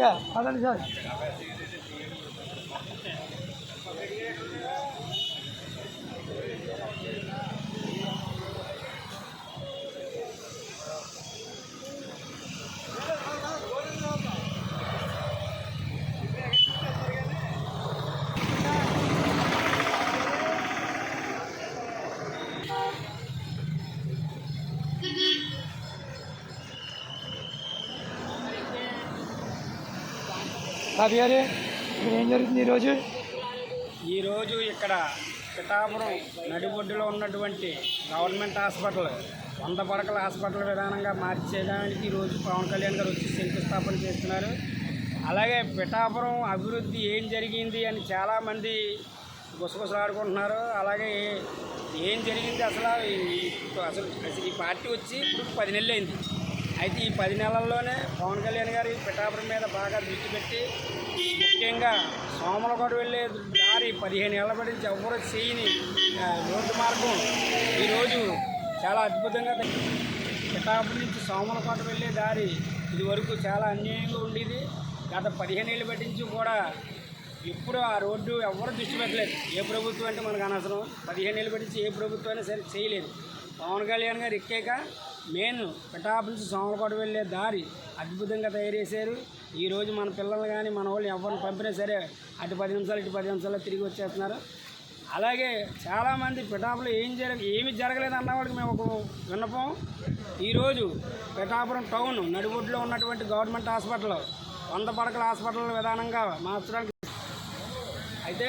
야, 他장실 좀. బాబు గారు ఇక్కడ ఏం జరుగుతుంది ఈరోజు? ఈరోజు ఇక్కడ పిఠాపురం నడిబొడ్డులో ఉన్నటువంటి గవర్నమెంట్ హాస్పిటల్ వంద పడకల హాస్పిటల్ విధానంగా మార్చేయడానికి ఈరోజు పవన్ కళ్యాణ్ గారు వచ్చి శంకుస్థాపన చేస్తున్నారు. అలాగే పిఠాపురం అభివృద్ధి ఏం జరిగింది అని చాలామంది గుసగుసలాడుకుంటున్నారు. అలాగే ఏం జరిగింది అసలు? అసలు అసలు ఈ పార్టీ వచ్చి ఇప్పుడు పది నెలలు అయింది అయితే ఈ పది నెలల్లోనే పవన్ కళ్యాణ్ గారు పిఠాపురం మీద బాగా దృష్టి పెట్టి ముఖ్యంగా సోమలకోట వెళ్ళే దారి పదిహేను ఏళ్ళ పడి నుంచి ఎవరు చేయని రోడ్డు మార్గం ఈరోజు చాలా అద్భుతంగా పిఠాపురం నుంచి సోమలకోట వెళ్ళే దారి ఇది వరకు చాలా అన్యాయంగా ఉండేది. గత పదిహేను ఏళ్ళు పట్టించి కూడా ఇప్పుడు ఆ రోడ్డు ఎవరు దృష్టి పెట్టలేదు. ఏ ప్రభుత్వం అంటే మనకు అనవసరం. పదిహేను ఏళ్ళు పట్టించి ఏ ప్రభుత్వం అయినా సరే చేయలేదు. పవన్ కళ్యాణ్ గారు ఎక్కాక మెయిన్ పిఠాపు నుంచి సోమలకోట వెళ్ళే దారి అద్భుతంగా తయారు చేశారు. ఈరోజు మన పిల్లలు కానీ మన వాళ్ళు ఎవరిని పంపినా సరే అటు పది నిమిషాలు ఇటు పది నిమిషాలు తిరిగి వచ్చేస్తున్నారు. అలాగే చాలామంది పిఠాపులో ఏం జరగ ఏమి జరగలేదు అన్నవాడికి మేము ఒక విన్నపం. ఈరోజు పిఠాపురం టౌన్ నడిబొడ్డులో ఉన్నటువంటి గవర్నమెంట్ హాస్పిటల్ వంద పడకల హాస్పిటల్ విధానంగా మార్చడానికి అయితే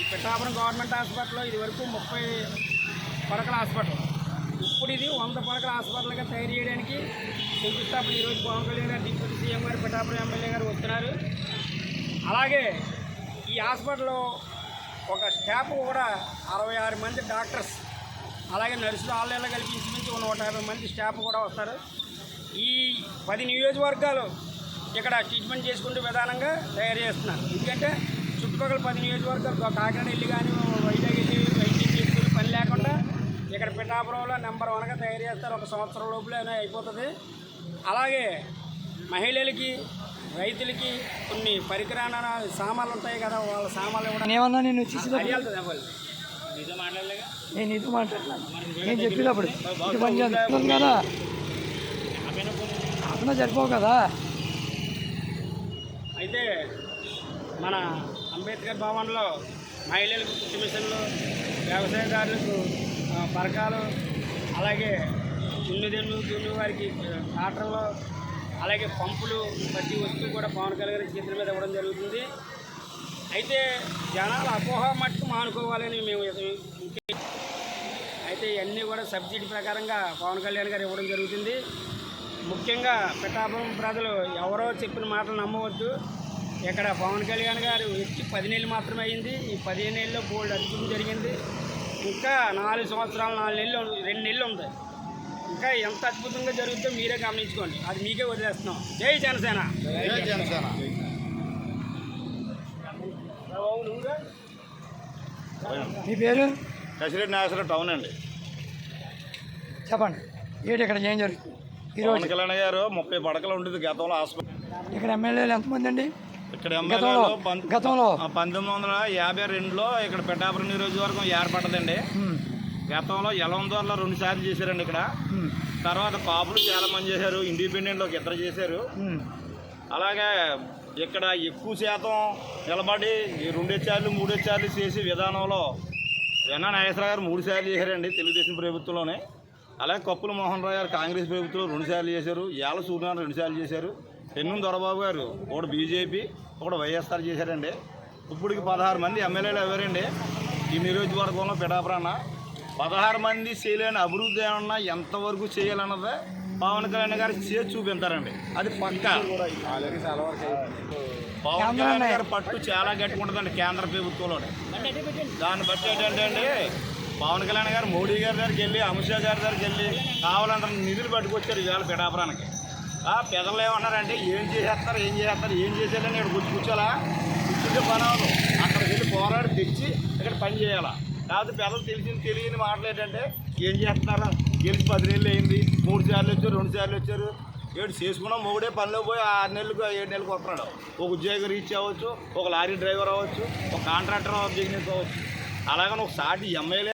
ఈ పిఠాపురం గవర్నమెంట్ హాస్పిటల్లో ఇది వరకు ముప్పై పడకల హాస్పిటల్ ఇప్పుడు ఇది వంద పడకల హాస్పిటల్గా తయారు చేయడానికి శంకుస్థాపన ఈరోజు పవన్ కళ్యాణ్ గారు డిప్యూటీ సీఎం గారు పిఠాపురం ఎమ్మెల్యే గారు వస్తున్నారు. అలాగే ఈ హాస్పిటల్లో ఒక స్టాఫ్ కూడా అరవై ఆరు మంది డాక్టర్స్ అలాగే నర్సులు ఆన్లైన్లో కల్పించి నుంచి నూట యాభై మంది స్టాఫ్ కూడా వస్తారు. ఈ పది నియోజకవర్గాలు ఇక్కడ ట్రీట్మెంట్ చేసుకుంటూ విధానంగా తయారు చేస్తున్నారు. ఎందుకంటే చుట్టుపక్కల పది నియోజకవర్గాలు కాకినాడ వెళ్ళి కానీ వైజాగ్ వెళ్ళి వైద్యం చేసుకుని పని లేకుండా ఇక్కడ పిఠాపురంలో నెంబర్ వన్గా తయారు చేస్తారు. ఒక సంవత్సరం లోపలే అయిపోతుంది. అలాగే మహిళలకి రైతులకి కొన్ని పరికరాల సామాన్లు ఉంటాయి కదా వాళ్ళ సామాన్లు కూడా నేనేమన్నా నేను నేను నీతో మాట్లాడుతున్నాను నేను చెప్పినప్పుడు. ఇటు పని చేస్తున్నాను కదా? అతను సరిపోవు కదా? అయితే మన అంబేద్కర్ భవన్లో మహిళలకు మిషన్లు వ్యవసాయదారులకు పరకాలు అలాగే దున్నుదెన్ను దున్ను వారికి ట్రాక్టర్లు అలాగే పంపులు ప్రతి వస్తువు కూడా పవన్ కళ్యాణ్ గారి చేతుల మీద ఇవ్వడం జరుగుతుంది. అయితే జనాలు అపోహ మట్టుకు మానుకోవాలని మేము అయితే ఇవన్నీ కూడా సబ్సిడీ ప్రకారంగా పవన్ కళ్యాణ్ గారు ఇవ్వడం జరుగుతుంది. ముఖ్యంగా పిఠాపురం ప్రజలు ఎవరో చెప్పిన మాటలు నమ్మవద్దు. ఇక్కడ పవన్ కళ్యాణ్ గారు వచ్చి పదినేళ్ళు మాత్రమే అయింది. ఈ పదిహేను నెలల్లో బోల్డ్ అద్భుతం జరిగింది. ఇంకా నాలుగు సంవత్సరాలు నాలుగు నెలలు రెండు నెలలు ఉంది. ఇంకా ఎంత అద్భుతంగా జరుగుతుందో మీరే గమనించుకోండి. అది మీకే వదిలేస్తున్నాం. జై జనసేన. మీ పేరు? కసిరెడ్డి నాగేశ్వర టౌన్ అండి. చెప్పండి. ఏంటి ఇక్కడ ఏం జరుగుతుంది? ఈరోజు కళ్యాణ్ గారు ముప్పై పడకలు ఉండేది గతంలో హాస్పిటల్. ఇక్కడ ఎమ్మెల్యేలు ఎంతమంది అండి? ఇక్కడ గతంలో పంతొమ్మిది వందల యాభై రెండులో ఇక్కడ పిఠాపురం నియోజకవర్గం ఏర్పడ్డదండి ఉమ్, గతంలో ఎలవందోర్లో రెండు సార్లు చేశారండి ఇక్కడ. తర్వాత కాపులు చాలా మంది చేశారు ఇండిపెండెంట్లో ఒక ఇద్దరు చేశారు. అలాగే ఇక్కడ ఎక్కువ శాతం నిలబడి ఈ రెండేసార్లు మూడేసార్లు చేసి విధానంలో వెన్నా నాగేశ్వర గారు మూడు సార్లు చేశారండి తెలుగుదేశం ప్రభుత్వంలోనే. అలాగే కప్పుల మోహన్ రావు గారు కాంగ్రెస్ ప్రభుత్వంలో రెండు సార్లు చేశారు యాల సూర్యనారాయణ రెండు సార్లు చేశారు. పెన్ను దొరబాబు గారు ఒకటి బీజేపీ ఒకటి వైఎస్ఆర్ చేశారండి. ఇప్పటికి పదహారు మంది ఎమ్మెల్యేలు ఎవరండి ఈ నియోజకవర్గంలో పిఠాపురాన్న పదహారు మంది చేయలేని అభివృద్ధి ఏమన్నా ఎంతవరకు చేయాలన్నదే పవన్ కళ్యాణ్ గారు చేసి చూపించారండి. అది పక్కా. పవన్ కళ్యాణ్ గారి పట్టు చాలా గట్టిగా ఉంటుందండి కేంద్ర ప్రభుత్వంలోనే. దాన్ని బట్టి ఏంటంటే అండి పవన్ కళ్యాణ్ గారు మోడీ గారి దగ్గరికి వెళ్ళి అమిత్ షా గారి దగ్గరికి వెళ్ళి కావాలంటే నిధులు పట్టుకొచ్చారు ఈవేళ పిఠాపురానికి. ఆ పెదలు ఏమన్నారంటే ఏం చేసేస్తారు ఏం చేసేస్తారు ఏం చేసేయాలని ఇక్కడ కూర్చు కూర్చోాలా కూర్చుంటే పని అవ్వదు. అక్కడికి వెళ్ళి పోరాడి తెచ్చి ఇక్కడ పని చేయాలా? కాదు పెదలు తెలిసింది తెలియని మాటలు ఏంటంటే ఏం చేస్తున్నారా? గెలిచి పది నెలలు అయింది. మూడు సార్లు వచ్చారు రెండు సార్లు వచ్చారు. ఏడు చేసుకున్న మొగుడే పనిలో పోయి ఆరు నెలలకు ఏడు నెలలకు వస్తున్నాడు. ఒక ఉద్యోగం రీచ్ అవ్వచ్చు ఒక లారీ డ్రైవర్ అవ్వచ్చు ఒక కాంట్రాక్టర్ బిజినెస్ అవ్వచ్చు. అలాగని ఒక సాటి ఎమ్మెల్యే